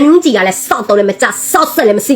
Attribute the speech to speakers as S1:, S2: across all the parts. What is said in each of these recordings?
S1: န်နူးကြီးကလည်းစောက်တော့လည်းမကြစောက်ဆက်လည်းမရှိ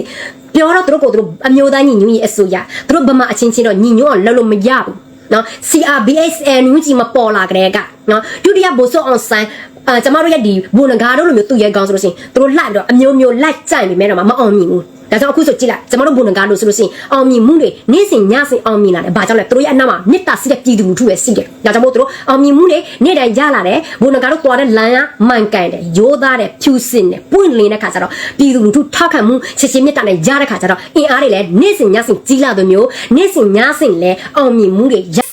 S1: ပြောတော့သူတို့ကိုသူတို့အမျိုးသားညီညွတ်ရေးအစိုးရသူတို့ဗမာအချင်းချင်းတော့ညီညွတ်အောင်လုပ်လို့မရဘူးနော် CRBSN နူးကြီးမပေါ်လာကြတဲ့ကနော်ဒုတိယဘိုးစောအောင်ဆန်း အာကျမတို့ရဲ့ဒီဘုံနဂါတို့လိုမျိုးသူ့ရဲ့ကောင်းဆိုလို့ရှိရင်သူတို့လိုက်တော့အမျိုးမျိုးလိုက်ကြိုက်နေမယ်တော့မအောင်မြင်ဘူးဒါကြောင့်အခုဆိုကြည့်လိုက်ကျမတို့ဘုံနဂါတို့ဆိုလို့ရှိရင်အောင်မြင်မှုတွေနေ့စဉ်ညစဉ်အောင်မြင်လာတယ်ဘာကြောင့်လဲသူတို့ရဲ့အနောက်မှာမေတ္တာရှိတဲ့ပြည်သူလူထုရဲ့ရှိတယ်ဒါကြောင့်မို့သူတို့အောင်မြင်မှုတွေနေ့တိုင်းရလာတယ်ဘုံနဂါတို့သွားတဲ့လမ်းကမှန်ကန်တယ်ရိုးသားတယ်ဖြူစင်တယ်ပွင့်လင်းတဲ့ခါကျတော့ပြည်သူလူထုထောက်ခံမှုချစ်ချင်းမေတ္တာနဲ့ရတဲ့ခါကျတော့အင်အားတွေလည်းနေ့စဉ်ညစဉ်ကြီးလာတဲ့မျိုးနေ့စဉ်ညစဉ်လည်းအောင်မြင်မှုတွေရ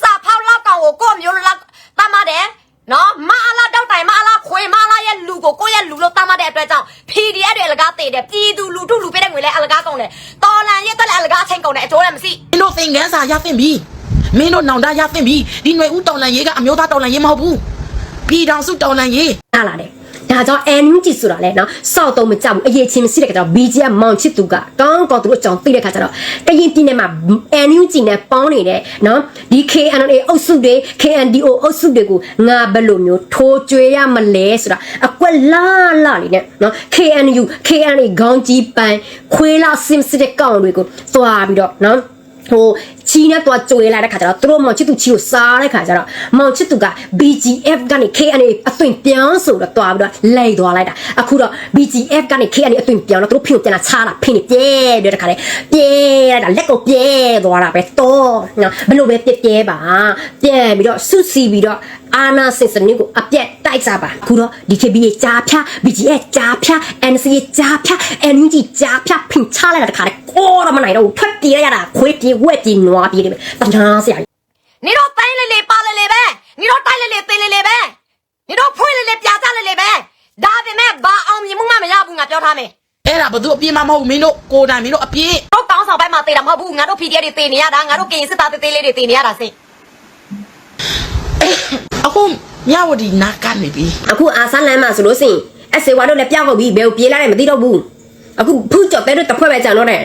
S2: စာ
S3: ရသင့်ပြီမင်းတို့နောင်တရသင့်ပြီဒီຫນွေဦးတော်လန်ရေးကအမျိုးသားတော်လန်ရေးမဟုတ်ဘူးပြည်တော်စုတော်လန်ရေး
S1: ရလာတယ်ဒါကြောင့် NUG ဆိုတာလဲနော်စောက်တော့မကြဘူးအရေးချင်းမရှိတဲ့ခါကျတော့ BGM မောင်ချစ်သူကကောင်းကောင်းသူတို့အကြောင်းသိတဲ့ခါကျတော့ကရင်ပြည်နယ်မှာ NUG နဲ့ပေါင်းနေတဲ့နော်ဒီ KNA အုပ်စုတွေ KNDO အုပ်စုတွေကိုငါဘယ်လိုမျိုးထိုးကြွေရမလဲဆိုတာအကွက်လာလာလေးနဲ့နော် KNU KNA ခေါင်းကြီးပန်းခွေးလာစင်စစ်တဲ့ကောင်တွေကိုသွားပြီးတော့နော်ဟို ချီနဲ့တော့ကြွေလာတဲ့ခါကျတော့သူတို့မောင်ချစ်သူချီကိုစားတဲ့ခါကျတော့မောင်ချစ်သူက BGF ကနေ KNA အသွင်ပြောင်းဆိုတော့တွားပြီးတော့လိန်သွားလိုက်တာအခုတော့ BGF ကနေ KNA အသွင်ပြောင်းတော့သူတို့ဖင်ကိုပြန်လာချတာဖင်နေပြဲပြီးတော့တခါလေပြဲလိုက်တာလက်ကိုပြဲသွားတာပဲတော့နော်ဘလို့ပဲပြဲပြဲပါပြဲပြီးတော့ဆုစီပြီးတော့အာနာစင်စနစ်ကိုအပြက်တိုက်စားပါအခုတော့ DKB ရဲ့ကြားဖြာ BGF ကြားဖြာ NC ရဲ့ကြားဖြာ NUG ကြားဖြာဖင်ချလိုက်တာတခါလေကိုတော့မနိုင်တော့ဘူးထွက်ပြေးရတာခွေးပြေးဝက်ပြေးနွားပြေးတယ်တနာစရာ
S2: နေတော့တိုင်းလေလေပါလေလေပဲနေတော့တိုက်လေလေသေးလေလေပဲနေတော့ဖွင့်လေလေပြာကြလေလေပဲဒါပေမဲ့ဘာအောင်မြင်မှုမှမရဘူးငါပြောထားမယ်
S3: အဲ့ဒါဘသူအပြင်းမမဟုတ်ဘူးမင်းတို့ကိုယ်တိုင်မင်းတို့အပြင်း
S2: တော့တောင်းဆောင်ပိုင်းမှာတေးတာမဟုတ်ဘူးငါတို့ PDF တွေတေးနေရတာငါတို့ကရင်စစ်သားတေးသေးလေးတွေတေးနေရတာစိ
S3: အခုမြဝတီနာကနေပြီ
S1: အခုအာဆန်လမ်းမှာဆိုလို့ရှိရင်အစေဝါတို့လည်းပြောက်ကုန်ပြီဘယ်ကိုပြေးလာတယ်မသိတော့ဘူးအခုဖူးကြော်တဲ့တို့တစ်ဖွဲ့ပဲကြံတော့တယ်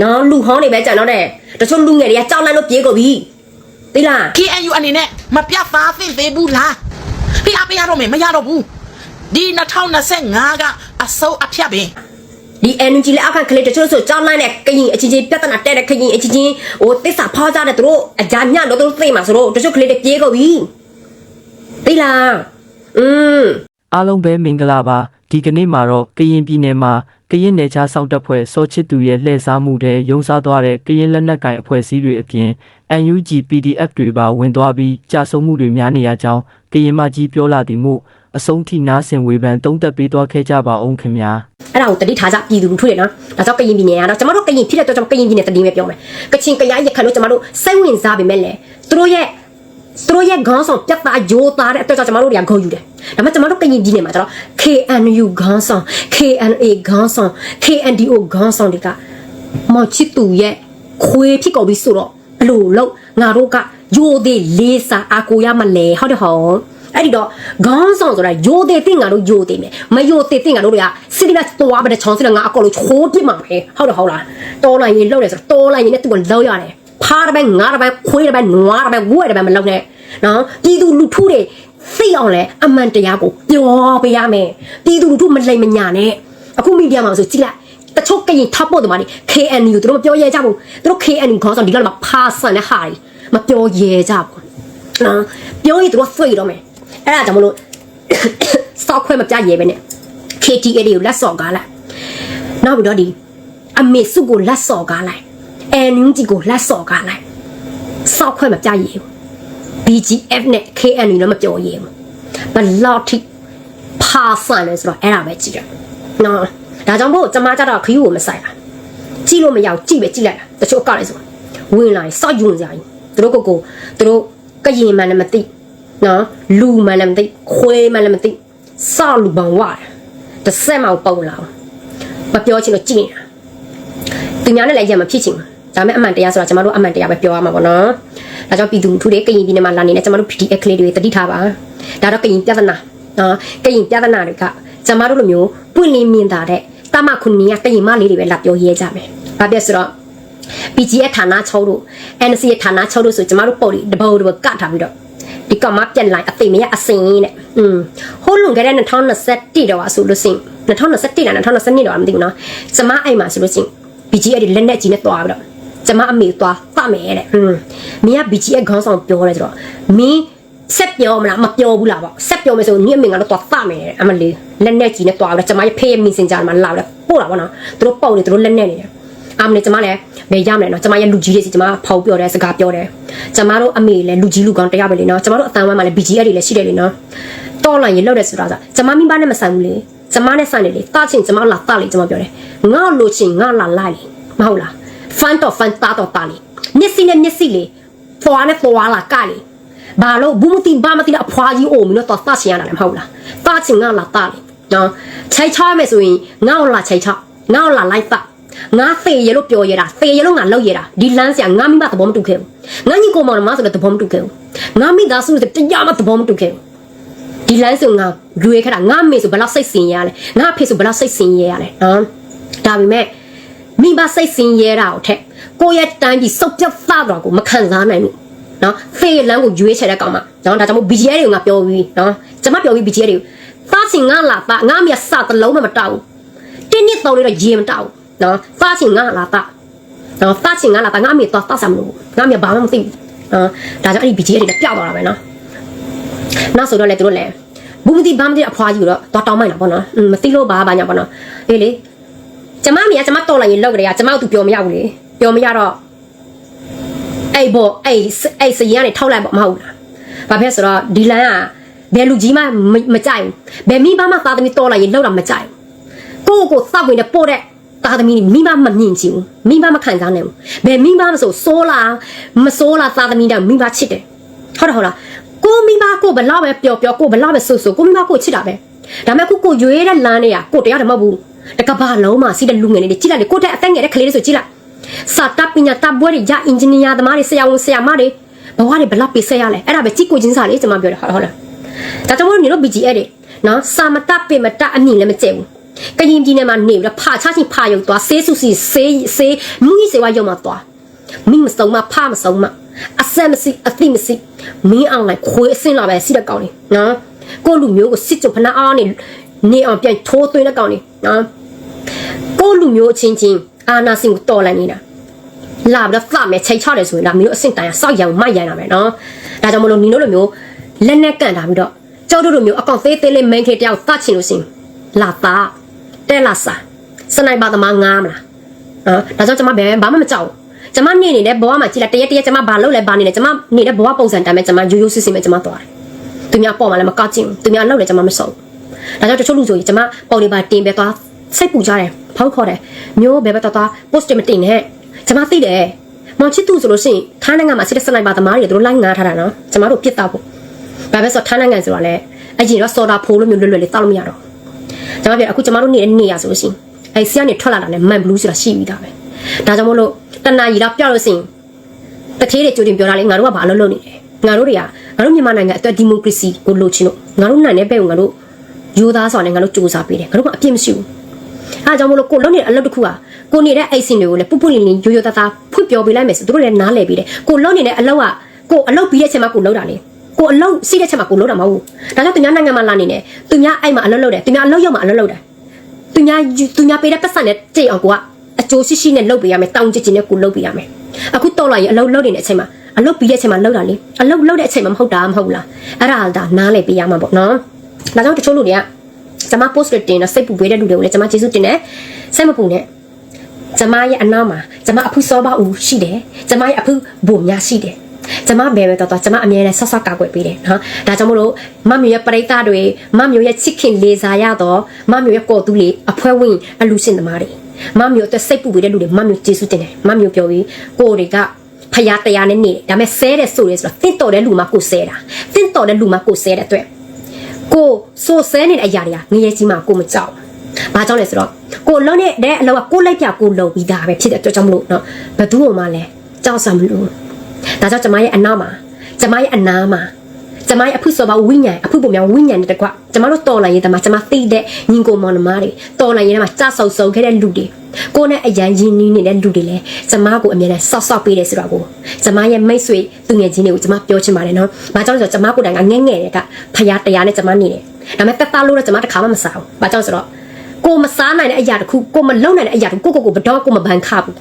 S1: နော်လူဟောင်းတွေပဲကြံတော့တယ်တချို့လူငယ်တွေကကြောက်လန့်လို့ပြေးကုန်ပြီသိလား
S3: KNU အနေနဲ့မပြတ်သားသင့်သေးဘူးလားဖိအားပေးရတော့မယ်မရတော့ဘူးဒီ2025ကအစိုးအဖြတ်ပင်
S1: ဒီ energy လက်အောက်ခံကလေးတချို့ဆိုကြောက်လန့်တဲ့ကရင်အချင်းချင်းပြဿနာတက်တဲ့ကရင်အချင်းချင်းဟိုသစ္စာဖောက်ကြတဲ့သူတို့အကြညလို့တို့သိမှာဆိုတော့တချို့ကလေးတွေပြေးကုန်ပြီသိလားอืม
S4: အားလုံးပဲမင်္ဂလာပါဒီကနေ့မှာတော့ကရင်ပြည်နယ်မှာ ကရင်နယ်ခြားစောင့်တပ်ဖွဲ့စောချစ်သူရဲ့လှည့်စားမှုတဲ့ရုံစားသွားတဲ့ကရင်လက်နက်ကိုင်အဖွဲ့အစည်းတွေအပြင် UNG PDF တွေပါဝင်သွားပြီးကြာဆုံးမှုတွေများနေရကြောင်းကရင်မကြီးပြောလာသည်မို့အဆုံးထိနားဆင်ဝေဖန်တုံးသက်ပေးသွားခဲ့ကြပါအောင်ခင်ဗျာ
S1: အဲ့ဒါကိုတတိထားကြပြည်သူလူထုတွေနော်ဒါကြောင့်ကရင်ပြည်နယ်ကတော့ကျမတို့ကရင်ဖြစ်တဲ့အတွက်ကြောင့်ကရင်ပြည်နယ်တတိပဲပြောမယ်ကချင်ကရားရခိုင်တို့ကျမတို့စိတ်ဝင်စားပေမဲ့လေသူတို့ရဲ့ သူတို့ရဲ့ခေါင်းဆောင်ပြတ်သားရိုးသားတဲ့အတွက်ကြောင့်ကျမတို့တွေကဂုဏ်ယူတယ်ဒါပေမဲ့ကျမတို့ကရင်ပြည်နယ်မှာကျတော့ KNU ခေါင်းဆောင် KNA ခေါင်းဆောင် KNDO ခေါင်းဆောင်တွေကမော်ချစ်သူရဲ့ခွေးဖြစ်ကုန်ပြီဆိုတော့ဘလို့လို့ငါတို့ကယိုသေးလေးစားအာကိုရမလဲဟုတ်တယ်ဟောအဲ့ဒီတော့ခေါင်းဆောင်ဆိုတာယိုသေးသိငါတို့ယိုသေးမယ်မယိုသေးသိငါတို့တွေကစစ်တိလက်သွားပဲချောင်းစစ်လက်ငါအကောလို့ချိုးပြစ်မှာပဲဟုတ်တယ်ဟုတ်လားတော်လိုက်ရင်လောက်တယ်ဆိုတော့တော်လိုက်ရင်လည်းသူကလောက်ရတယ် ဖားတစ်ပိုင်းငါးတစ်ပိုင်းခွေးတစ်ပိုင်းနွားတစ်ပိုင်းဝဲတစ်ပိုင်းမလောက်နဲ့နော်ပြည်သူလူထုတွေသိအောင်လဲအမှန်တရားကိုပြောပေးရမယ်ပြည်သူလူထုမလိမ်မညာနဲ့အခုမီဒီယာမှာဆိုကြည့်လိုက်တချို့ကရင်ထောက်ဖို့တမတွေ KNU သူတို့မပြောရဲကြဘူးသူတို့ KNU ခေါင်းဆောင်ဒီလောက်မှာဖားဆန်တဲ့ဟာတွေမပြောရဲကြဘူးနော်ပြောရင်သူတို့ဆွေတော့မယ်အဲ့ဒါကြောင့်မလို့စောက်ခွဲမပြရဲပဲနဲ့ KTA တွေကိုလက်စော်ကားလိုက်နောက်ပြီးတော့ဒီအမေစုကိုလက်စော်ကားလိုက် အန်ယူဂျီကိုလက်စော်ကားလိုက်စောက်ခွဲမပြရဲဘူး BGF နဲ့ KNU တော့မပြောရဲဘူးဘယ်လောက်ထိဖာဆန်လဲဆိုတော့အဲ့ဒါပဲကြည့်ကြနော်ဒါကြောင့်မို့ကျမကြတော့ခယူကိုမဆိုင်ပါကြည့်လို့မရဘူးကြည့်ပဲကြည့်လိုက်တာတချို့အကလည်းဆိုဝင်လာရင်စောက်ယူနေကြရင်သူတို့ကိုကိုသူတို့ကရင်မှန်လည်းမသိနော်လူမှန်လည်းမသိခွေးမှန်လည်းမသိစောက်လူပောင်ဝါတစ်ဆက်မှပုံလာမပြောချင်လို့ကြည့်နေတာသူများနဲ့လည်းရမဖြစ်ချင်ဘူး ဒါပေမဲ့အမှန်တရားဆိုတာကျမတို့အမှန်တရားပဲပြောရမှာပေါ့နော်ဒါကြောင့်ပြည်သူလူထုတွေကရင်ပြည်နယ်မှာလာနေတဲ့ကျမတို့ PDF ကလေးတွေတတိထားပါဒါတော့ကရင်ပြဿနာနော်ကရင်ပြဿနာတွေကကျမတို့လိုမျိုးပွင့်လင်းမြင်သာတဲ့တမခုနီးကကရင်မလေးတွေပဲလာပြောရဲကြမယ်ဘာဖြစ်ဆိုတော့ PGF ဌာန6တို့ NC ဌာန6တို့ဆိုကျမတို့ပေါ်ဒီတဘောတဘောကတ်ထားပြီးတော့ဒီကမပြန်လိုက်အသိမရအစင်နဲ့อืมဟိုးလွန်ခဲ့တဲ့2021တော့ဆိုလို့စင်2021လား2022တော့မသိဘူးနော်ကျမအဲ့မှာဆိုလို့ရှိရင် BGF တွေလက်နဲ့ကြီးနဲ့တွားပြီးတော့ ကျမအမေတွားသမယ်တဲ့ဟွန်းမင်းက BGF ခေါင်းဆောင်ပြောတယ်ဆိုတော့မင်းဆက်ပြောမလားမပြောဘူးလားပေါ့ဆက်ပြောမယ်ဆိုရင်နင့်အမေကတော့တွားသမယ်တဲ့အမလေးလက်နဲ့ကြီးနဲ့တွားပြီးတော့ကျမရဲ့ဖေးရဲ့ messenger မှာလာပြီးတော့ပို့တာပေါ့နော်သူတို့ပုံနေသူတို့လက်နဲ့နေတယ်အမလေးကျမလည်းဘယ်ရမလဲနော်ကျမရဲ့လူကြီးတွေစီကျမဖောက်ပြောတယ်စကားပြောတယ်ကျမတို့အမေလည်းလူကြီးလူကောင်းတရားပဲလေနော်ကျမတို့အတန်ဝမ်းမှာလည်း BGF တွေလည်းရှိတယ်လေနော်တော်လိုက်ရင်လောက်တယ်ဆိုတာဆိုကျမမိဘနဲ့မဆိုင်ဘူးလေကျမနဲ့ဆိုင်တယ်လေတာချင်းကျမလာတာလေကျမပြောတယ်ငါလိုချင်ငါလာလိုက်လေမဟုတ်လား ဖန်တော့ဖန်တာတော့တာလေမျက်စိနဲ့မျက်စိလေဖွာနဲ့ဖွာလာကလေဘာလို့ဘူးမသိဘာမသိတဲ့အဖွာကြီးအိုမလို့တော့တာချင်ရတာလေမဟုတ်လားတာချင်းငါလာတာလေနော်ချိုက်ချမယ်ဆိုရင်ငါ့ကိုလာချိုက်ချငါ့ကိုလာလိုက်တာငါသေရလို့ပြောရတာသေရလို့ငါလောက်ရတာဒီလမ်းဆရာငါမိမသဘောမတူခဲ့ဘူးငါညီကိုမောင်မဆိုလည်းသဘောမတူခဲ့ဘူးငါမိသားစုဆိုတရားမသဘောမတူခဲ့ဘူးဒီလမ်းဆိုငါရွေးခတာငါမေဆိုဘယ်လောက်စိတ်ဆင်ရလဲငါအဖေဆိုဘယ်လောက်စိတ်ဆင်ရရလဲနော်ဒါပေမဲ့ မိဘစိတ်ဆင်ရတာကိုထက်ကိုယ့်ရဲ့တန်းပြီးစုပ်ပြတ်သတော့ကိုမခံစားနိုင်ဘူးနော်ဖေးလမ်းကိုရွေးချယ်တဲ့ကောင်မနော်ဒါကြောင့်မို့ BGA တွေကိုငါပြောပြီးနော်ကျွန်မပြောပြီး BGA တွေကိုသားချင်ငါလာသားငါမြတ်စတလုံးမမတောက်ဘူးတင်းနစ်တော့လေးတော့ရေမတောက်ဘူးနော်သားချင်ငါလာသားနော်သားချင်ငါလာသားငါအမေတော့သားစားမလို့ငါအမေဘာမှမသိဘူးနော်ဒါကြောင့်အဲ့ဒီ BGA တွေလည်းပျောက်သွားတာပဲနော်နောက်ဆိုတော့လေသူတို့လည်းဘူးမသိဘာမသိအဖွားကြီးတော့တော့တောင်းမိုက်တာပေါ့နော်မသိလို့ဘာဘာညာပေါ့နော်အေးလေ ကျမမိကကျမတော်လိုက်ရင်လောက်ကြရကျမတို့သူပြောမရဘူးလေပြောမရတော့အဲ့ဘောအဲ့အဲ့စရင်ကနေထောက်လိုက်ပေါ့မဟုတ်လားဘာဖြစ်ဆိုတော့ဒီလန်ကဘယ်လူကြီးမှမကြိုက်ဘူးဘယ်မိဘမှသားသမီးတော်လိုက်ရင်လောက်တာမကြိုက်ဘူးကိုကိုစောက်ဝင်တဲ့ပို့တဲ့သားသမီးမိဘမမြင်ချင်ဘူးမိဘမခံစားနိုင်ဘူးဘယ်မိဘမဆိုစိုးလားမစိုးလားသားသမီးတော့မိဘချစ်တယ်ဟုတ်တယ်ဟုတ်လားကိုမိဘကိုဘလောက်ပဲပျော်ပျော်ကိုဘလောက်ပဲဆူဆူကိုမိဘကိုချစ်တာပဲဒါပေမဲ့ကိုကိုရွေးတဲ့လမ်းတွေကကိုတရားတယ်မဟုတ်ဘူး တကဘာလုံးမှာစီးတဲ့လူငယ်တွေကြည့်လိုက်လေကိုတဲ့အသက်ငယ်တဲ့ကလေးတွေဆိုကြည့်လိုက်စာတပ်ပညာတပ်ဘွဲတွေရအင်ဂျင်နီယာသမားတွေဆရာဝန်ဆရာမတွေဘဝတွေဘလောက်ပေးဆက်ရလဲအဲ့ဒါပဲကြည့်ကိုချင်းစာလေးကျွန်မပြောတယ်ဟုတ်လားဒါကြောင့်မို့မျိုး BGA တွေနော်စာမတပ်ပင်မတပ်အမြင်လည်းမကျဲဘူးကရင်ပြည်နယ်မှာနေပြီးဖာချချင်းဖာရုပ်သွားဆေးစုစီဆေးဆေးမူကြီးစေဝါရုံမှာသွားမင်းမစုံမဖာမစုံမအဆက်မစီအသိမစီမင်းအောင်လိုက်ခွေးအစင်းလာပဲစီတဲ့ကောင်းနေနော်ကိုလူမျိုးကိုစစ်ကြုံဖနာအားနေနေအောင်ပြန်ထိုးသွင်းတဲ့ကောင်းနေနော် ကိုလူမျိုးချင်းချင်းအာနာစင်ကိုတော်လိုက်နေတာလာပြီးတော့ဖတ်မယ်ချိန်ချတယ်ဆိုရင်ဒါမင်းတို့အဆင့်တိုင်ရစောက်ရအောင်မိုက်ရတာပဲနော်ဒါကြောင့်မလို့နင်တို့လိုမျိုးလက်နဲ့ကန်တာပြီးတော့ကျောက်တို့လိုမျိုးအကောင့်သေးသေးလေး main ခေတယောက်သတ်ချင်လို့ရှင်လာသားတဲလာစာစနိုက်ပါသမားငားမလားနော်ဒါကြောင့်ကျွန်မဘယ်ဘာမှမကြောက်ဘူးကျွန်မနေနေတဲ့ဘဝမှာကြည်လိုက်တရက်တရက်ကျွန်မဘာလုပ်လဲဘာနေလဲကျွန်မနေတဲ့ဘဝပုံစံတိုင်းပဲကျွန်မရိုးရိုးစစ်စစ်ပဲကျွန်မသွားတယ်သူများပေါ်မှာလည်းမကကြည့်ဘူးသူများလောက်လည်းကျွန်မမစုံဒါကြောင့်တချို့လူဆိုရင်ကျွန်မပုံလေးပါတင်ပဲသွား စိတ်ပူကြတယ်ဖောက်ခေါ်တယ်မျိုးဘယ်ဘက်တော့သွား post မတင်နဲ့ကျွန်မသိတယ်မောင်ချစ်သူဆိုလို့ရှိရင်ထိုင်းနိုင်ငံမှာစစ်တဲ့စနိုက်ပါသမားတွေတို့လိုက်ငားထားတာနော်ကျွန်မတို့ပြစ်တော့ဖို့ဘာပဲဆိုထိုင်းနိုင်ငံဆိုတာလည်းအရင်တော့စော်တာဖိုးလို့မျိုးလွယ်လွယ်လေးတောက်လို့မရတော့ကျွန်မပြအခုကျွန်မတို့နေတဲ့နေရဆိုလို့ရှိရင်အဲဆီကနေထွက်လာတာလည်းမန်ဘလူးဆိုတာရှိပြီးသားပဲဒါကြောင့်မို့လို့တဏ္ဍာကြီးတော့ပြောက်လို့ရှိရင်တထေးတွေကြိုတင်ပြောတာလေငါတို့ကဘာလို့လုပ်နေလဲငါတို့တွေကငါတို့မြန်မာနိုင်ငံအတွက်ဒီမိုကရေစီကိုလိုချင်လို့ငါတို့နိုင်တဲ့ဘက်ကိုငါတို့ယူသားဆိုတာနဲ့ငါတို့စူးစမ်းပေးတယ်ငါတို့ကအပြစ်မရှိဘူး အဲကြောင့်မို့လို့ကိုလုံးနေတဲ့အလုပ်တစ်ခုကကိုနေတဲ့အိတ်စင်တွေကိုလည်းပူပူလင်းလင်းရိုးရိုးသားသားဖွင့်ပြောပေးလိုက်မယ်ဆိုသူတို့လည်းနားလည်ပြီးတယ်ကိုလုံးနေတဲ့အလုပ်ကကိုအလုပ်ပြီးတဲ့အချိန်မှာကိုလုံးတာလေကိုအလုပ်စီးတဲ့ချက်မှာကိုလုံးတာမဟုတ်ဘူးဒါကြောင့်သူများနိုင်ငံမှာလာနေတယ်သူများအဲ့မှာအလုပ်လုပ်တယ်သူများအလုပ်ရောက်မှာအလုပ်လုပ်တယ်သူများသူများပေးတဲ့ပတ်စံနဲ့ကြိတ်အောင်ကိုကအကျိုးရှိရှိနဲ့လုပ်ပေးရမယ်တောင်းကြည့်ကြည့်နဲ့ကိုလုပ်ပေးရမယ်အခုတော့လာရင်အလုပ်လုပ်နေတဲ့အချိန်မှာအလုပ်ပြီးတဲ့အချိန်မှာလုပ်တာလေအလုပ်လုပ်တဲ့အချိန်မှာမဟုတ်တာမဟုတ်လားအဲ့ဒါဒါနားလည်ပေးရမှာပေါ့နော်ဒါကြောင့်တချို့လူတွေက ကျွန်မ post တင်တော့စိတ်ပူပေးတဲ့လူတွေကိုလည်းကျွန်မကျေးဇူးတင်တယ်စိတ်မပူနဲ့ကျမရဲ့အနောက်မှာကျမအဖုစောပါဦးရှိတယ်ကျမရဲ့အဖုဘုံများရှိတယ်ကျမဘယ်ပဲတော့တော့ကျမအမြဲတမ်းဆော့ဆော့ကာကွယ်ပေးတယ်နော်ဒါကြောင့်မလို့မမျိုးရဲ့ပရိသတ်တွေမမျိုးရဲ့ချစ်ခင်လေးစားရတော့မမျိုးရဲ့ကိုယ်သူလေးအဖွဲဝင်အလူရှင်သမားတွေမမျိုးအတွက်စိတ်ပူပေးတဲ့လူတွေမမျိုးကျေးဇူးတင်တယ်မမျိုးပြောပြီးကိုယ်တွေကဖယားတရားနဲ့နေတယ်ဒါပေမဲ့ဆဲတယ်ဆိုရဲဆိုတော့တင့်တော်တဲ့လူမှကိုဆဲတာတင့်တော်တဲ့လူမှကိုဆဲတဲ့အတွက် ကိုဆိုဆဲနေတဲ့အရာတွေကငရဲကြီးမှကိုမကြောက်။ဘာကြောင့်လဲဆိုတော့ကိုလုံးနဲ့တဲ့အလောကကိုလိုက်ပြကိုလုံပြီးသားပဲဖြစ်တဲ့အတွက်ကြောင့်မလို့နော်ဘသူ့မှလည်းကြောက်စမ်းမလို့။ဒါကြောင့်ကျမရဲ့အနောက်မှာကျမရဲ့အနားမှာ ကျမရဲ့အဖုစောပါဝိညာဉ်အဖုပုံများဝိညာဉ်တဲ့ကွကျမတို့တော်လာရေးတမှာကျမသိတဲ့ညီကိုမောင်နှမတွေတော်လာရေးတမှာကြဆောက်ဆုံခဲ့တဲ့လူတွေကိုနဲ့အရန်ရင်းနှီးနေတဲ့လူတွေလည်းကျမကိုအမြဲတမ်းဆော့ဆော့ပေးတယ်ဆိုတော့ကိုကျမရဲ့မိတ်ဆွေသူငယ်ချင်းတွေကိုကျမပြောချင်ပါတယ်နော်။ဘာကြောင့်လဲဆိုတော့ကျမကိုယ်တိုင်ကငဲ့ငဲ့တဲ့ကဖရားတရားနဲ့ကျမနေတယ်။ဒါပေမဲ့တက်သားလို့တော့ကျမတစ်ခါမှမစားဘူး။ဘာကြောင့်ဆိုတော့ကိုမစားနိုင်တဲ့အရာတစ်ခုကိုမလုံနိုင်တဲ့အရာတစ်ခုကိုကိုကိုဘတော့ကိုမဘန်ခဘူး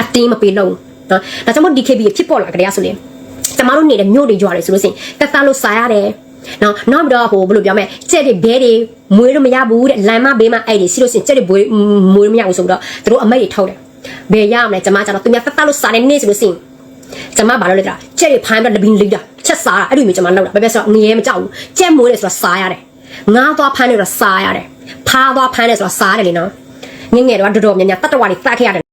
S1: အတင်းမပေးလို့နော်ဒါကြောင့်မို့ DKB ဖြစ်ပေါ်လာကြရဆိုရင် ကျမတို့နေတဲ့မြို့တွေကြွားတယ်ဆိုလို့ရှိရင်တက်သားလို့စားရတယ်နော်နောက်ပြီးတော့ဟိုဘယ်လိုပြောမလဲကြက်တွေဘဲတွေမွေးလို့မရဘူးတဲ့လမ်းမဘေးမှာအဲ့ဒီရှိလို့ရှိရင်ကြက်တွေဘွေးမွေးလို့မရဘူးဆိုတော့သူတို့အမိတ်တွေထုတ်တယ်ဘယ်ရမလဲကျမကျတော့သူများတက်သားလို့စားတဲ့နေ့ဆိုလို့ရှိရင်ကျမဘာလို့လဲကြတာကြက်တွေဖိုင်းပြီးလဘင်းလိတာချက်စားတာအဲ့လိုမျိုးကျမလောက်တာဘယ်ပဲဆိုတော့ငရဲမကြောက်ဘူးကြက်မွေးတယ်ဆိုတော့စားရတယ်ငါးသွားဖမ်းတယ်ဆိုတော့စားရတယ်ဖားသွားဖမ်းတယ်ဆိုတော့စားရတယ်လေနော်ငငယ်တော့တော်တော်များများတတ္တဝါတွေတတ်ခဲ့ရတယ်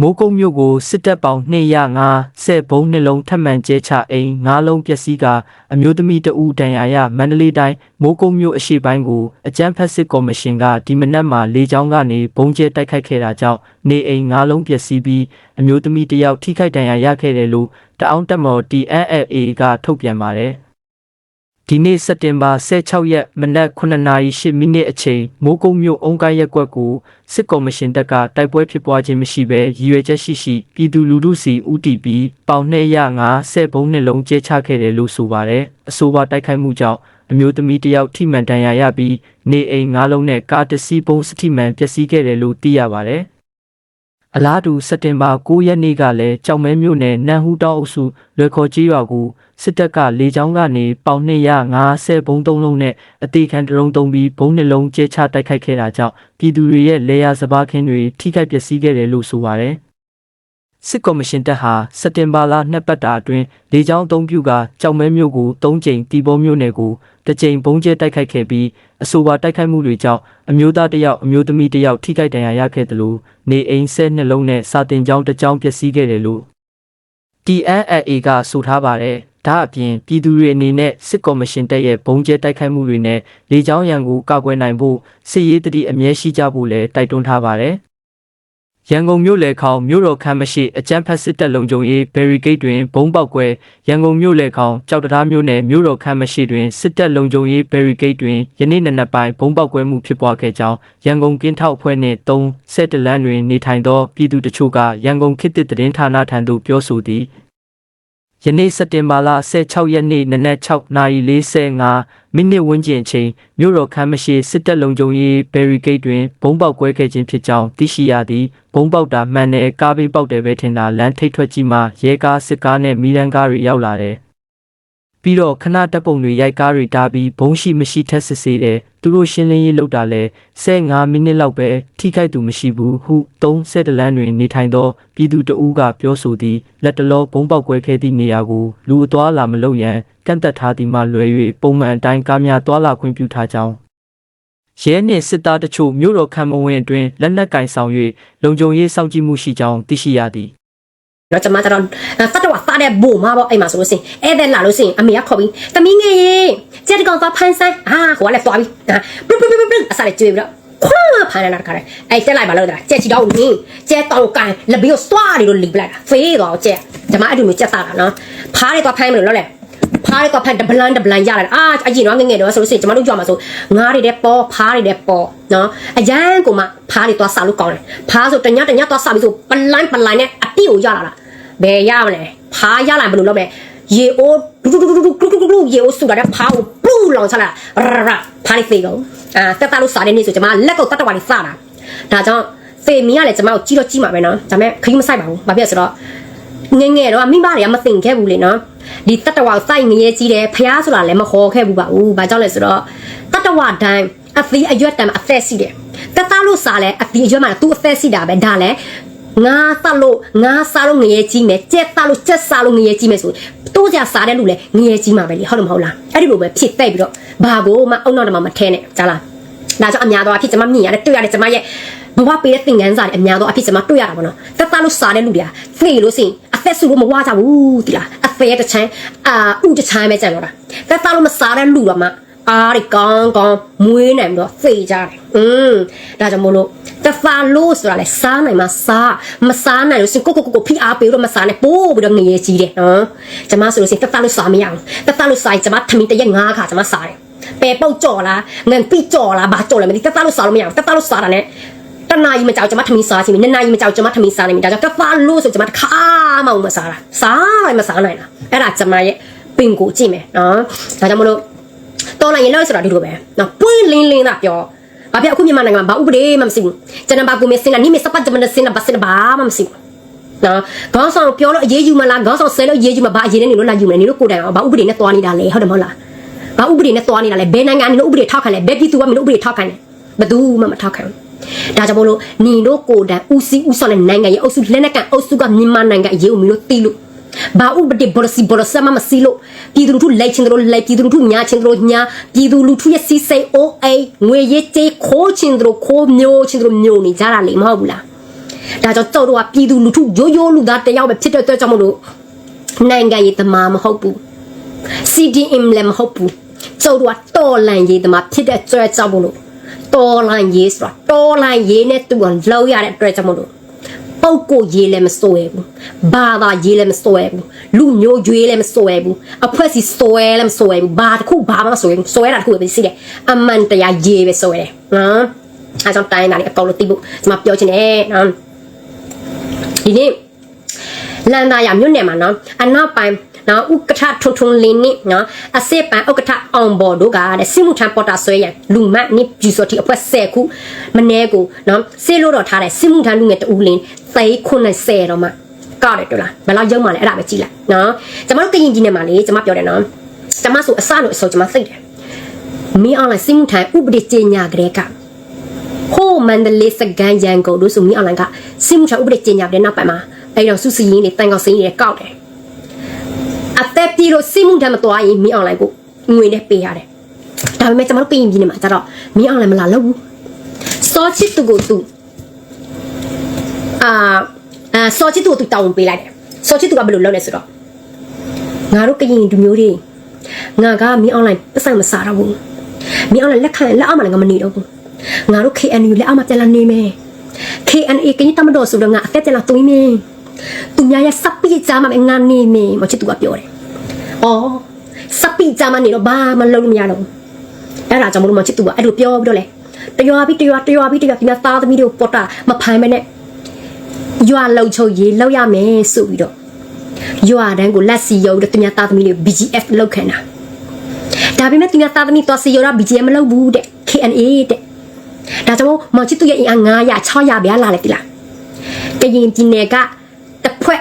S4: မိုးကုတ်မြို့ကိုစစ်တပ်ပေါင်း205ဆဲဘုံနှလုံးထပ်မံကျဲချအိမ်9လုံးပျက်စီးကအမျိုးသမီးတဦးတန်ရာရမန္တလေးတိုင်းမိုးကုတ်မြို့အရှိပိုင်းကိုအကြမ်းဖက်စစ်ကော်မရှင်ကဒီမနက်မှာလေကြောင်းကနေဘုံကျဲတိုက်ခိုက်ခဲ့တာကြောင့်နေအိမ်9လုံးပျက်စီးပြီးအမျိုးသမီးတစ်ယောက်ထိခိုက်ဒဏ်ရာရခဲ့တယ်လို့တအောင်းတက်မော် TNLA ကထုတ်ပြန်ပါတယ် ဒီနေ့စက်တင်ဘာ16ရက်မနက်9:08မိနစ်အချိန်မိုးကုတ်မြို့အုံကိုင်းရက်ကွက်ကိုစစ်ကော်မရှင်တပ်ကတိုက်ပွဲဖြစ်ပွားခြင်းမရှိဘဲရည်ရွယ်ချက်ရှိရှိပြည်သူလူထုစီဦးတည်ပြီးပေါင်205ဆဲဘုံနှလုံးကျဲချခဲ့တယ်လို့ဆိုပါတယ်အဆိုပါတိုက်ခိုက်မှုကြောင့်အမျိုးသမီးတစ်ယောက်ထိမှန်ဒဏ်ရာရပြီးနေအိမ်9လုံးနဲ့ကားတစ်စီးပုံစတိမှန်ပျက်စီးခဲ့တယ်လို့သိရပါတယ်အလားတူစက်တင်ဘာ9ရက်နေ့ကလည်းကြောင်မဲမြို့နယ်နန်ဟူတောင်အုပ်စုလွယ်ခေါ်ကြီးရွာကို စစ်တပ်ကလေကြောင်းကနေပေါင်250ဘုံသုံးလုံးနဲ့အသေးခံတရုံသုံးပြီးဘုံနှလုံးကျဲချတိုက်ခိုက်ခဲ့တာကြောင့်ပြည်သူတွေရဲ့လေယာစဘာခင်းတွေထိခိုက်ပျက်စီးခဲ့တယ်လို့ဆိုပါတယ်စစ်ကော်မရှင်တပ်ဟာစက်တင်ဘာလနှစ်ပတ်တာအတွင်းလေကြောင်းအုံပြုကကြောင်မဲမြို့ကို၃ကြိမ်တီဘောမြို့နယ်ကိုတစ်ကြိမ်ဘုံကျဲတိုက်ခိုက်ခဲ့ပြီးအဆိုပါတိုက်ခိုက်မှုတွေကြောင့်အမျိုးသားတစ်ယောက်အမျိုးသမီးတစ်ယောက်ထိခိုက်ဒဏ်ရာရခဲ့တယ်လို့နေအိမ်ဆဲနှလုံးနဲ့စာတင်ကျောင်းတစ်ကျောင်းပျက်စီးခဲ့တယ်လို့ TNLA ကဆိုထားပါတယ်။ ဒါအပြင်ပြည်သူတွေအနေနဲ့စစ်ကော်မရှင်တပ်ရဲ့ဘုံကျဲတိုက်ခိုက်မှုတွေနဲ့လေကြောင်းရန်ကိုကာကွယ်နိုင်ဖို့စစ်ရေးတတိအမြဲရှိကြဖို့လည်းတိုက်တွန်းထားပါတယ်။ရန်ကုန်မြို့လေခေါင်မြို့တော်ခမ်းမရှိအကြမ်းဖက်စစ်တပ်လုံခြုံရေး barricade တွင်ဘုံပေါက်ကွဲရန်ကုန်မြို့လေခေါင်ကြောက်တရားမြို့နယ်မြို့တော်ခမ်းမရှိတွင်စစ်တပ်လုံခြုံရေး barricade တွင်ယနေ့နံနက်ပိုင်းဘုံပေါက်ကွဲမှုဖြစ်ပွားခဲ့ကြောင်းရန်ကုန်ကင်းထောက်အဖွဲ့နှင့်၃ဆက်တလန်တွင်နေထိုင်သောပြည်သူတချို့ကရန်ကုန်ခေတ်သစ်သတင်းဌာနထံသို့ပြောဆိုသည် ယနေ့စက်တင်ဘာလ16ရက်နေ့နနက်6:45မိနစ်ဝန်းကျင်အချိန်မြို့တော်ခမ်းမရှိစစ်တပ်လုံခြုံရေး barricade တွင်ဘုံပေါက်ကွဲခဲ့ခြင်းဖြစ်ကြောင်းသိရှိရသည်ဘုံပေါက်တာမှန်တဲ့ကားဘေးပေါက်တယ်ပဲထင်တာလမ်းထိပ်ထွက်ကြီးမှာရဲကားစစ်ကားနဲ့မီးရန်ကားတွေရောက်လာတယ် ပြီးတော့ခဏတပ်ပုံတွေရိုက်ကားတွေတားပြီးဘုံရှိမရှိထက်စစ်ဆေးတယ်သူတို့ရှင်းလင်းရေးလုပ်တာလဲ15မိနစ်လောက်ပဲထိခိုက်သူမရှိဘူးဟု3ဆက်တလန်းတွင်နေထိုင်သောပြည်သူတအူးကပြောဆိုသည်လက်တလောဘုံပေါက်ကွဲခဲ့သည့်နေရာကိုလူအသွားလာမလုပ်ရန်ကန့်သက်ထားသည်မှလွယ်၍ပုံမှန်အတိုင်းကားများသွားလာခွင့်ပြုထားကြောင်းရဲနှင့်စစ်သားတချို့မြို့တော်ခံမဝင်အတွင်းလက်နက်ကင်ဆောင်၍လုံခြုံရေးစောင့်ကြည့်မှုရှိကြောင်းသိရှိရသည်
S1: တော့ကျမကျတော့တတ်တော့စားတဲ့ဘို့မှာပေါ့အဲ့မှာဆိုလို့စင်အဲ့ဒါလာလို့စင်အမေကခေါ်ပြီးတမီးငယ်ရေကျက်တကောင်သွားဖန်းဆိုင်အာဟိုကလည်းသွားပြီးဟာပရုပရုပရုအစားလည်းကျွေးပြီးတော့ခွာဖန်းလာတခါတယ်အဲ့တက်လိုက်ပါလို့တာကျက်ချီတော့နင်းကျက်တောင်ကန်လဘီကိုစွားနေလို့လီပလိုက်တာဖေးတော့ကျက်ကျမအဲ့ဒီမျိုးကျက်စားတာနော်ဖားတွေသွားဖန်းမလို့လောလဲ ဖားတဲ့ကဖန်ဒဗလန်ဒဗလန်ရလာအာအရင်တော့ငငယ်တော့ဆိုလို့ရှိရင်ကျမတို့ကြွမှာဆိုငားတွေတဲ့ပေါ်ဖားတွေတဲ့ပေါ်နော်အရန်ကိုမှဖားတွေသွားဆာလို့ကောင်းတယ်ဖားဆိုတညတညသွားဆာပြီးဆိုပလန်ပလန်နဲ့အပြစ်ကိုရလာတာဘယ်ရမလဲဖားရလာဘယ်လိုလုပ်မလဲရေအိုးဒူဒူဒူဒူကရုကရုရေအိုးဆူလာတဲ့ဖားကိုပလူလောင်ချလာရရဖားနေသေးကုန်အာတက်တာလို့စားတဲ့နေ့ဆိုကျမလက်ကိုတတ်တော်ကနေစတာဒါကြောင့်ဖေမီကလည်းကျမကိုကြီးတော့ကြီးမှာပဲနော်ဒါပေမဲ့ခရီးမဆိုင်ပါဘူးဘာဖြစ်လဲဆိုတော့ ငယ်ငယ်တော့မိမတွေကမသိခဲ့ဘူးလေနော်ဒီတတဝါစိုက်ငရဲကြီးတယ်ဖះဆိုတာလည်းမခေါ်ခဲ့ဘူးပါဘူးဘာကြောင့်လဲဆိုတော့တတဝါတိုင်းအသီးအရွက်တမ်းအသက်ရှိတယ်တတလို့စားလဲအသီးအရွက်မှာသူ့အသက်ရှိတာပဲဒါလည်းငါသလို့ငါစားလို့ငရဲကြီးမယ်ကြက်သလို့ကြက်စားလို့ငရဲကြီးမယ်ဆိုတိုးကြစားတဲ့လူလည်းငရဲကြီးမှာပဲလေဟုတ်တယ်မဟုတ်လားအဲ့ဒီလိုပဲဖြစ်တဲ့ပြီးတော့ဘာကိုမှအုံနောက်တမမထဲနဲ့ကြားလားဒါကြောင့်အများသောအဖြစ်ကျွန်မမြင်ရတယ်တွေ့ရတယ်ကျွန်မရဲ့ ဘဝပေးတဲ့သင်ခန်းစာတွေအများသောအဖြစ်ကျွန်မတွေ့ရတာပေါ့နော်တက်တာလို့စားတဲ့လူတွေကသိလို့စင်အသက်ဆူလို့မဝကြဘူးတိလားအသက်တစ်ချမ်းအာဥတစ်ချမ်းပဲကြံတော့တာတက်တာလို့မစားတဲ့လူတော့မှအားတွေကောင်းကောင်းမွေးနိုင်ပြီးတော့ဖေးကြတယ်อืมဒါကြောင့်မို့လို့တက်တာလို့ဆိုတာလေစားနိုင်မှာစားမစားနိုင်လို့စင်ကိုကိုကိုကိုဖိအားပေးလို့မစားနဲ့ပို့ပြီးတော့ငရေကြီးတယ်နော်ကျွန်မဆိုလို့စင်တက်တာလို့စားမရအောင်တက်တာလို့စားရင်ကျွန်မထမင်းတစ်ရက်၅ခါကျွန်မစားတယ်ပဲပုတ်ကြော်လားငန်ပိကြော်လားဘာကြော်လဲမသိတက်တာလို့စားလို့မရအောင်တက်တာလို့စားတာ ਨੇ တနာကြီးမကြောက်ကျွန်မထမင်းစားချင်ပြီနှစ်နာရီမကြောက်ကျွန်မထမင်းစားနိုင်ပြီဒါကြောင့်ကဖာလို့ဆိုကျွန်မတစ်ခါမှမစားတာစားလိုက်မစားနိုင်တာအဲ့ဒါကျွန်မရဲ့ပင်ကိုကြည့်မယ်နော်ဒါကြောင့်မလို့တော်လိုက်ရင်လို့ဆိုတာဒီလိုပဲနော်ပွင့်လင်းလင်းသာပြောဘာဖြစ်အခုမြန်မာနိုင်ငံမှာဘာဥပဒေမှမရှိဘူးကျွန်တော်ဘာကိုမစင်လာနိမစပတ်တမနစင်လာဘာစင်ဘာမှမရှိဘူးနော်ခေါင်းဆောင်ပြောလို့အရေးယူမလားခေါင်းဆောင်ဆဲလို့အရေးယူမဘာအရေးနဲ့နေလို့လာယူမလဲနေလို့ကိုယ်တိုင်ဘာဥပဒေနဲ့သွားနေတာလဲဟုတ်တယ်မဟုတ်လားဘာဥပဒေနဲ့သွားနေတာလဲဘယ်နိုင်ငံနေလို့ဥပဒေထောက်ခံလဲဘယ်ပြည်သူကမလို့ဥပဒေထောက်ခံလဲဘယ်သူမှမထောက်ခံဘူး ဒါကြောင့်မလို့ညီတို့ကိုယ်တိုင်ဦးစီးဦးဆောင်တဲ့နိုင်ငံရဲ့အုပ်စုလက်နက်ကန်အုပ်စုကမြန်မာနိုင်ငံအရေးကိုမလို့တီးလို့ဘာဥပဒေဘော်စီဘော်ဆမမစီလို့ပြည်သူလူထုလိုက်ချင်းတို့လိုက်ပြည်သူလူထုညာချင်းတို့ညာပြည်သူလူထုရဲ့စီစိတ်အိုးအိမ်ငွေရေးကြေးခိုးချင်းတို့ခိုးမျိုးချင်းတို့မျိုးနေကြတာလေမဟုတ်ဘူးလားဒါကြောင့်ကျုပ်တို့ကပြည်သူလူထုရိုးရိုးလူသားတယောက်ပဲဖြစ်တဲ့အတွက်ကြောင့်မလို့နိုင်ငံရေးသမားမဟုတ်ဘူး CDM လည်းမဟုတ်ဘူးကျုပ်တို့ကတော်လန်ရေးသမားဖြစ်တဲ့အတွက်ကြောင့်မလို့ တော်လန်ရေးဆိုတာတော်လန်ရေးနဲ့တူအောင်လောက်ရတဲ့အတွက်ကြောင့်မလို့ပုတ်ကိုရေးလည်းမစိုးရဘူးဘာသာရေးလည်းမစိုးရဘူးလူမျိုးရွေးလည်းမစိုးရဘူးအဖွဲ့စီစိုးရလည်းမစိုးရဘူးဘာတစ်ခုဘာမှမစိုးရဘူးစိုးရတာတစ်ခုပဲရှိတယ်အမှန်တရားရေးပဲစိုးရတယ်နော်အဲကြောင့်တိုင်းတာလေးအကောင်လို့သိဖို့ဒီမှာပြောချင်တယ်နော်ဒီနေ့လန်သားရမြို့နယ်မှာနော်အနောက်ပိုင်း နော်ဥက္ကဋ္ဌထွန်းထွန်းလင်းနိနော်အစစ်ပန်ဥက္ကဋ္ဌအောင်ဘော်တို့ကတဲ့စစ်မှုထမ်းပေါ်တာဆွဲရန်လူမတ်နိပြူစောတိအဖွဲ့10ခုမနေ့ကိုနော်စေလို့တော့ထားတဲ့စစ်မှုထမ်းလူငယ်တူလင်းသိ90တော့မှကောက်တယ်တူလားဘယ်လောက်ရုံမှလဲအဲ့ဒါပဲကြည့်လိုက်နော်ကျွန်တော်တို့ကရင်ပြည်နယ်မှာလေကျွန်မပြောတယ်နော်ကျွန်မဆိုအစလို့အစောကျွန်မသိတယ်မီးအောင်လိုက်စစ်မှုထမ်းဥပဒေကြေညာကြတဲ့ကဟိုမန္တလေးစကန်ရန်ကုန်တို့ဆိုမီးအွန်လိုင်းကစစ်မှုထမ်းဥပဒေကြေညာတဲ့နောက်ပိုင်းမှာအဲ့တော့စုစည်းရင်းတွေတန်ကောက်စင်းတွေကောက်တယ် အသက်ပြေလို့စစ်မှုထမ်းမသွားရင်မီးအွန်လိုင်းကိုငွေနဲ့ပေးရတယ်ဒါပေမဲ့ကျွန်တော်တို့ပြင်ပြနေမှာကျတော့မီးအွန်လိုင်းမလာလို့ဘူးစောချစ်သူကိုသူအာအာစောချစ်သူကိုသူတောင်းပေးလိုက်တယ်စောချစ်သူကဘယ်လိုလုပ်လဲဆိုတော့ငါတို့ကရင်လူမျိုးတွေငါကမီးအွန်လိုင်းပတ်စံမစားတော့ဘူးမီးအွန်လိုင်းလက်ခံလက်အောက်မှာလည်းငါမနေတော့ဘူးငါတို့ KNU လက်အောက်မှာပြန်လာနေမယ် KNA ကရင်တမတော်ဆိုတော့ငါအသက်ပြန်လာသွင်းမယ်သူများရဲ့စပီကြမှာငါနေမယ်မချစ်သူကပြောတယ်။ အော်စပီကြမှာနေတော့ဘာမှလုပ်လို့မရတော့ဘူး။အဲ့ဒါကြောင့်မလို့မချစ်သူကအဲ့လိုပြောပြီးတော့လေတရွာပြီးတရွာတရွာပြီးတရွာဒီမှာသားသမီးတွေကိုပေါ်တာမဖိုင်မနဲ့ရွာလုံချုပ်ရေးလောက်ရမယ်ဆိုပြီးတော့ရွာတန်းကိုလက်စီရုပ်တဲ့သူများသားသမီးတွေကို BGF လောက်ခံတာဒါပေမဲ့သူများသားသမီးသွားစီရုပ်တာ BGF မလုပ်ဘူးတဲ့ KNA တဲ့ဒါကြောင့်မချစ်သူရဲ့အင်အား900 600ပဲလာလေတိလားကရင်ပြည်နယ်ကတစ်ဖွဲ့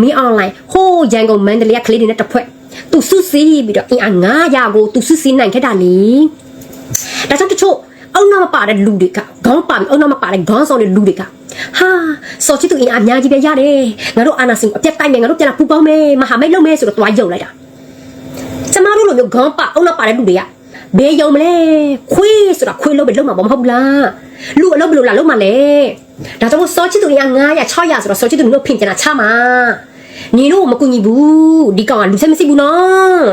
S1: မီးအွန်လိုင်းဟိုးရန်ကုန်မန္တလေးကကလေးတွေနဲ့တစ်ဖွဲ့ သူစုစည်းပြီးတော့အင်အား900ကိုသူစုစည်းနိုင်ခဲ့တာလေဒါကြောင့်တချို့အောက်နောက်မပါတဲ့လူတွေကခေါင်းပါပြီးအောက်နောက်မပါတဲ့ခေါင်းဆောင်တဲ့လူတွေကဟာစော်ချစ်သူအင်အားအများကြီးပဲရတယ်ငါတို့အာနာစင်အပြတ်တိုက်မယ်ငါတို့ပြန်လာပူပေါင်းမယ်မဟာမိတ်လုပ်မယ်ဆိုတော့တွားယုံလိုက်တာကျမတို့လိုမျိုးခေါင်းပါအောက်နောက်ပါတဲ့လူတွေကဘယ်ယုံမလဲခွေးဆိုတာခွေးလို့ပဲလုံးမှာမဟုတ်ဘူးလားလူအလုပ်ဘယ်လိုလာလုံးမှာလဲဒါကြောင့်စောချစ်သူအင်အား900 600ဆိုတော့စောချစ်သူတို့ဖင်ကျင်တာချမှာ ညီတို့မကူညီဘူးဒီကောင်ကလူဆက်မရှိဘူးနော်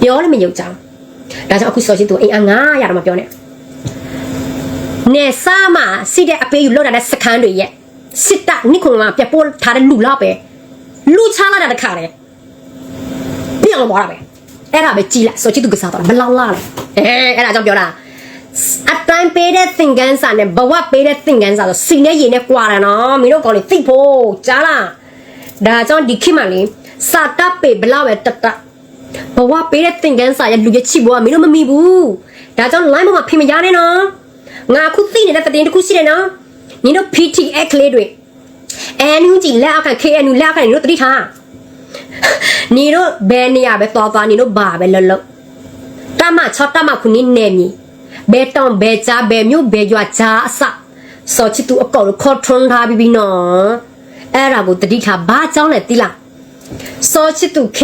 S1: ပြောလည်းမယုံကြဘူးဒါကြောင့်အခုစောချစ်သူအင်အား900တော့မပြောနဲ့နေစားမှာစစ်တဲ့အပေးယူလောက်တာတဲ့စခန်းတွေရဲ့စစ်တပ်နိခုံကပြပို့ထားတဲ့လူလောက်ပဲလူချလာတာတခါလေပြောင်းသွားတာပဲအဲ့ဒါပဲကြည်လိုက်ဆိုချစ်သူကစားတော့ဘလောက်လာလဲအဲအဲ့ဒါကြောင့်ပြောတာအတိုင်းပေးတဲ့သင်ခန်းစာနဲ့ဘဝပေးတဲ့သင်ခန်းစာဆိုစီနဲ့ရေနဲ့ကွာတယ်နော်မင်းတို့ကောင်လေးသိဖို့ကြားလား ဒါကြောင့်ဒီခေတ်မှာလေစာတပ်ပေဘလောက်ပဲတတ်တတ်ဘဝပေးတဲ့သင်ခန်းစာရဲ့လူရဲ့ချစ်ဘဝမင်းတို့မမိဘူးဒါကြောင့် line ပေါ်မှာဖိမရနဲ့နော်ငါအခုသိနေတဲ့သတင်းတစ်ခုရှိတယ်နော်ညီတို့ PTX လေးတွေ NUG လက်အောက်ခံ KNU လက်အောက်ခံညီတို့တတိထားညီတို့ဘယ်နေရာပဲသွားသွားညီတို့ဘာပဲလှုပ်လှုပ်တမ6တမခုနှစ်နေမီဘယ်တောင်ဘယ်ချာဘယ်မြို့ဘယ်ရွာချာအစစောချစ်သူအကောက်ကိုခေါ်ထွန်းထားပြီးပြီနော် အဲ့ဒါကိုတတိထားဘာကြောင်းလဲတိလားစောချစ်သူ K